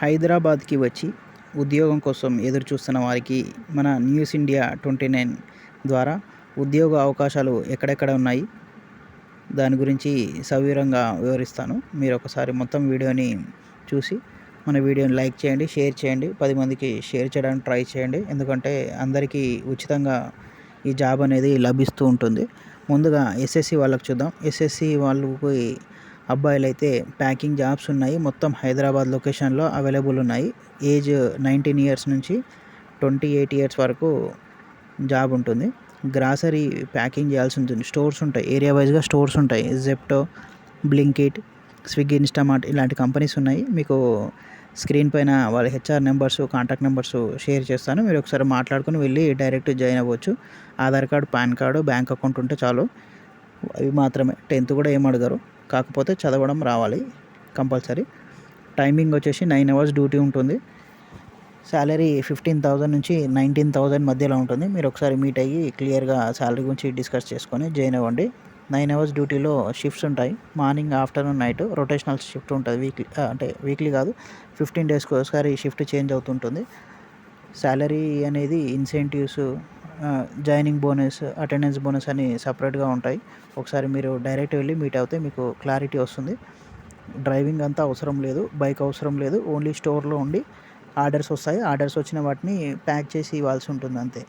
హైదరాబాద్కి వచ్చి ఉద్యోగం కోసం ఎదురు చూస్తున్న వారికి మన న్యూస్ ఇండియా ట్వంటీ నైన్ ద్వారా ఉద్యోగ అవకాశాలు ఎక్కడెక్కడ ఉన్నాయి? దాని గురించి సవివరంగా వివరిస్తాను. మీరు ఒకసారి మొత్తం వీడియోని చూసి మన వీడియోని లైక్ చేయండి షేర్ చేయండి పది మందికి షేర్ చేయడానికి ట్రై చేయండి. ఎందుకంటే అందరికీ ఉచితంగా ఈ జాబ్ అనేది లభిస్తూ ఉంటుంది. ముందుగా ఎస్ఎస్సి వాళ్ళకి చూద్దాం. ఎస్ఎస్సి వాళ్ళకి అబ్బాయిలు అయితే ప్యాకింగ్ జాబ్స్ ఉన్నాయి. మొత్తం హైదరాబాద్ లొకేషన్లో అవైలబుల్ ఉన్నాయి. ఏజ్ నైన్టీన్ ఇయర్స్ నుంచి ట్వంటీ ఎయిట్ ఇయర్స్ వరకు జాబ్ ఉంటుంది. గ్రాసరీ ప్యాకింగ్ చేయాల్సి ఉంటుంది. స్టోర్స్ ఉంటాయి. ఏరియా వైజ్గా స్టోర్స్ ఉంటాయి. జెప్టో బ్లింకిట్ స్విగ్గీ ఇన్స్టామార్ట్ ఇలాంటి కంపెనీస్ ఉన్నాయి. మీకు స్క్రీన్ పైన వాళ్ళ HR numbers contact numbers share చేస్తాను. మీరు ఒకసారి మాట్లాడుకుని వెళ్ళి డైరెక్ట్ జాయిన్ అవ్వచ్చు. Aadhaar card PAN card bank account ఉంటే చాలు. అవి మాత్రమే. టెన్త్ కూడా ఏం అడగరు. కాకపోతే చదవడం రావాలి కంపల్సరీ. టైమింగ్ వచ్చేసి నైన్ అవర్స్ డ్యూటీ ఉంటుంది. శాలరీ ఫిఫ్టీన్ థౌజండ్ నుంచి నైన్టీన్ థౌజండ్ మధ్యలో ఉంటుంది. మీరు ఒకసారి మీట్ అయ్యి క్లియర్గా శాలరీ గురించి డిస్కస్ చేసుకొని జాయిన్ అవ్వండి. నైన్ అవర్స్ డ్యూటీలో షిఫ్ట్స్ ఉంటాయి. Morning afternoon night rotational shift ఉంటుంది. వీక్లీ అంటే వీక్లీ కాదు ఫిఫ్టీన్ డేస్కి ఒకసారి షిఫ్ట్ చేంజ్ అవుతుంటుంది. శాలరీ అనేది incentives joining bonus attendance bonus అని సపరేట్గా ఉంటాయి. ఒకసారి మీరు డైరెక్ట్ వెళ్ళి మీట్ అవుతే మీకు క్లారిటీ వస్తుంది. డ్రైవింగ్ అంతా అవసరం లేదు బైక్ అవసరం లేదు ఓన్లీ స్టోర్లో ఉండి ఆర్డర్స్ వస్తాయి. ఆర్డర్స్ వచ్చిన వాటిని ప్యాక్ చేసి ఇవ్వాల్సి ఉంటుంది అంతే.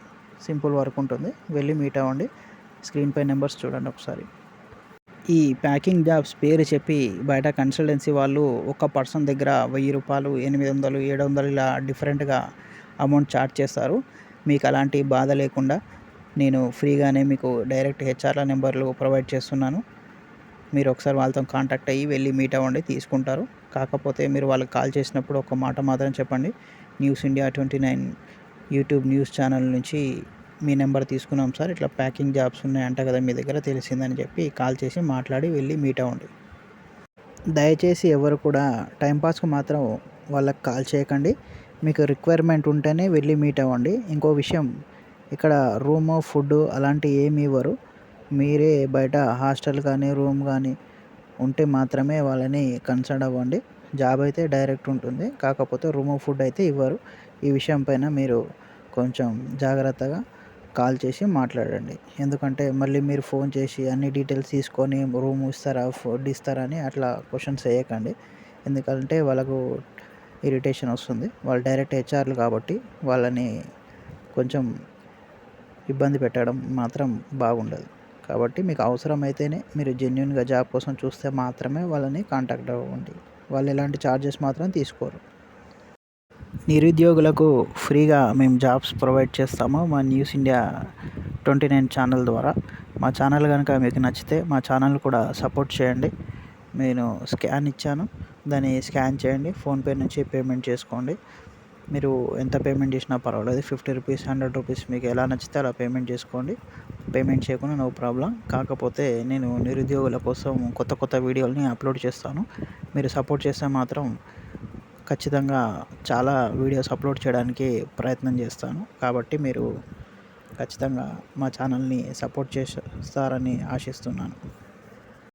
సింపుల్ వర్క్ ఉంటుంది. వెళ్ళి మీట్ అవ్వండి. స్క్రీన్ పై నెంబర్స్ చూడండి ఒకసారి. ఈ ప్యాకింగ్ జాబ్స్ పేరు చెప్పి బయట కన్సల్టెన్సీ వాళ్ళు ఒక పర్సన్ దగ్గర వెయ్యి రూపాయలు ఎనిమిది వందలు ఏడు వందలు ఇలా డిఫరెంట్గా అమౌంట్ చార్జ్ చేస్తారు. మీకు అలాంటి బాధ లేకుండా నేను ఫ్రీగానే మీకు డైరెక్ట్ హెచ్ఆర్ల నెంబర్లు ప్రొవైడ్ చేస్తున్నాను. మీరు ఒకసారి వాళ్ళతో కాంటాక్ట్ అయ్యి వెళ్ళి మీట్ అవ్వండి తీసుకుంటారు. కాకపోతే మీరు వాళ్ళకి కాల్ చేసినప్పుడు ఒక మాట మాత్రం చెప్పండి. News India twenty nine YouTube news channel నుంచి మీ నెంబర్ తీసుకున్నాం సార్. ఇట్లా ప్యాకింగ్ జాబ్స్ ఉన్నాయంట కదా మీ దగ్గర తెలిసిందని చెప్పి కాల్ చేసి మాట్లాడి వెళ్ళి మీట్ అవ్వండి. దయచేసి ఎవరు కూడా టైంపాస్కి మాత్రం వాళ్ళకి కాల్ చేయకండి. మీకు రిక్వైర్మెంట్ ఉంటేనే వెళ్ళి మీట్ అవ్వండి. ఇంకో విషయం ఇక్కడ రూము ఫుడ్ అలాంటివి ఏమి ఇవ్వరు. మీరే బయట హాస్టల్ కానీ రూమ్ కానీ ఉంటే మాత్రమే వాళ్ళని కన్సర్న్ అవ్వండి. జాబ్ అయితే డైరెక్ట్ ఉంటుంది. కాకపోతే రూమ్ ఫుడ్ అయితే ఇవ్వరు. ఈ విషయం పైన మీరు కొంచెం జాగ్రత్తగా కాల్ చేసి మాట్లాడండి. ఎందుకంటే మళ్ళీ మీరు ఫోన్ చేసి అన్ని డీటెయిల్స్ తీసుకొని రూమ్ ఇస్తారా ఫుడ్ ఇస్తారా అని అట్లా క్వశ్చన్స్ వేయకండి. ఎందుకంటే వాళ్ళకు ఇరిటేషన్ వస్తుంది. వాళ్ళు డైరెక్ట్ హెచ్ఆర్లు కాబట్టి వాళ్ళని కొంచెం ఇబ్బంది పెట్టడం మాత్రం బాగుండదు. కాబట్టి మీకు అవసరమైతేనే మీరు జెన్యున్గా జాబ్ కోసం చూస్తే మాత్రమే వాళ్ళని కాంటాక్ట్ అవ్వండి. వాళ్ళు ఎలాంటి ఛార్జెస్ మాత్రం తీసుకోరు. నిరుద్యోగులకు ఫ్రీగా మేము జాబ్స్ ప్రొవైడ్ చేస్తాము. మా news India twenty nine channel ద్వారా. మా ఛానల్ కనుక మీకు నచ్చితే మా ఛానల్ కూడా సపోర్ట్ చేయండి. నేను స్కాన్ ఇచ్చాను. దాన్ని స్కాన్ చేయండి. ఫోన్పే నుంచి పేమెంట్ చేసుకోండి. మీరు ఎంత పేమెంట్ చేసినా పర్వాలేదు. ఫిఫ్టీ రూపీస్ హండ్రెడ్ రూపీస్ మీకు ఎలా నచ్చితే అలా పేమెంట్ చేసుకోండి. పేమెంట్ చేయకుండా నో ప్రాబ్లం. కాకపోతే నేను నిరుద్యోగుల కోసం కొత్త కొత్త వీడియోలని అప్లోడ్ చేస్తాను. మీరు సపోర్ట్ చేస్తే మాత్రం ఖచ్చితంగా చాలా వీడియోస్ అప్లోడ్ చేయడానికి ప్రయత్నం చేస్తాను. కాబట్టి మీరు ఖచ్చితంగా మా ఛానల్ని సపోర్ట్ చేస్తారని ఆశిస్తున్నాను.